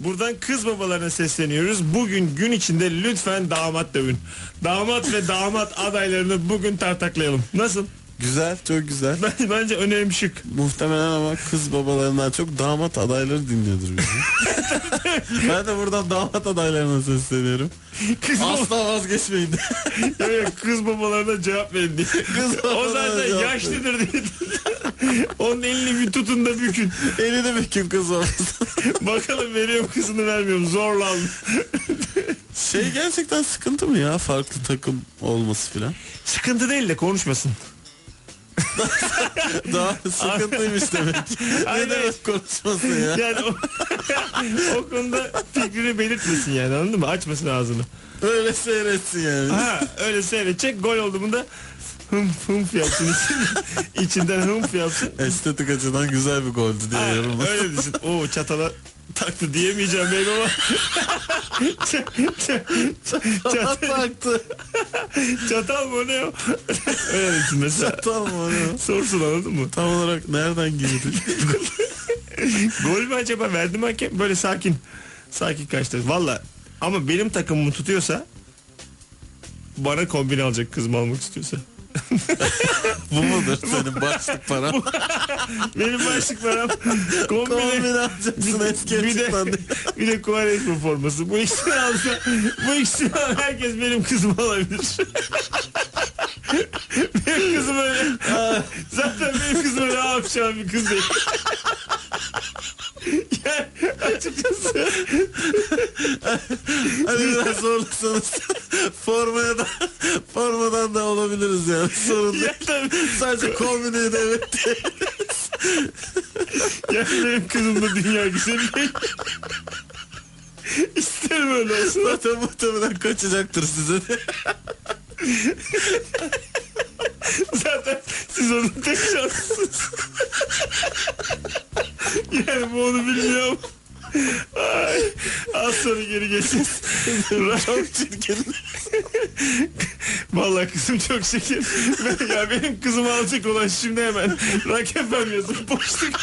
Buradan kız babalarına sesleniyoruz. Bugün gün içinde lütfen damat dövün. Damat ve damat adaylarını bugün tartaklayalım. Nasıl? Güzel, çok güzel. Ben- Bence önerim şık. Muhtemelen ama kız babalarından çok damat adayları dinliyordur bizi. ben de buradan damat adaylarına sesleniyorum. Kız, Asla vazgeçmeyin. Yok, yok, kız babalarına cevap verin diye. Kız o zaten yaşlıdır diye. Onun elini bir tutun da bükün. Elini bükün kız babası. Bakalım veriyorum kızını vermiyorum. Zorla. Şey gerçekten sıkıntı mı ya farklı takım olması filan? Sıkıntı değil de konuşmasın. Daha sıkıntıymış demek. Aynen. ne demek konuşması ya? Yani o, o konuda fikrini belirtmesin yani anladın mı? Açmasın ağzını. Öyle seyretsin yani. Ha öyle seyredecek gol oldu mu da hım hım yapsın içinden, içinden hım yapsın. Estetik açıdan güzel bir goldü diye Ha, yorumlar. öyle düşün. Oo çatala taktı diyemeyeceğim benim ama. Ç- ç- ç- taktı. çatal mı o ne o? öyle düşün mesela. Tamam onu. Sorsun anladın mı? Tam olarak nereden girdi? Gol mü acaba verdi mi hakem? Böyle sakin. Sakin kaçtı. Valla ama benim takımımı tutuyorsa bana kombine alacak kızımı almak istiyorsa. Bu mudur senin başlık param? Benim başlık param kombine. Kombine alacaksın eski bir de, bir de Kuvareşme forması. Bu ikisini alsa, bu ikisini alan herkes benim kızımı alabilir. benim kızım öyle. Zaten benim kızım öyle akşam bir kız değil. yani açıkçası Hani biraz zorlasanız formaya da formadan da olabiliriz yani. Sorun değil. Sadece kombineye de evet yani benim kızım da dünya güzeli. İsterim öyle olsun. Zaten muhtemelen kaçacaktır size de. Zaten siz onun tek şanslısınız. yani bu onu bilmiyorum. Ay, az sonra geri geçeceğiz. Çok çirkin. Vallahi kızım çok. Ben, ya benim kızımı alacak olan şimdi hemen Rock FM yazıp boşluk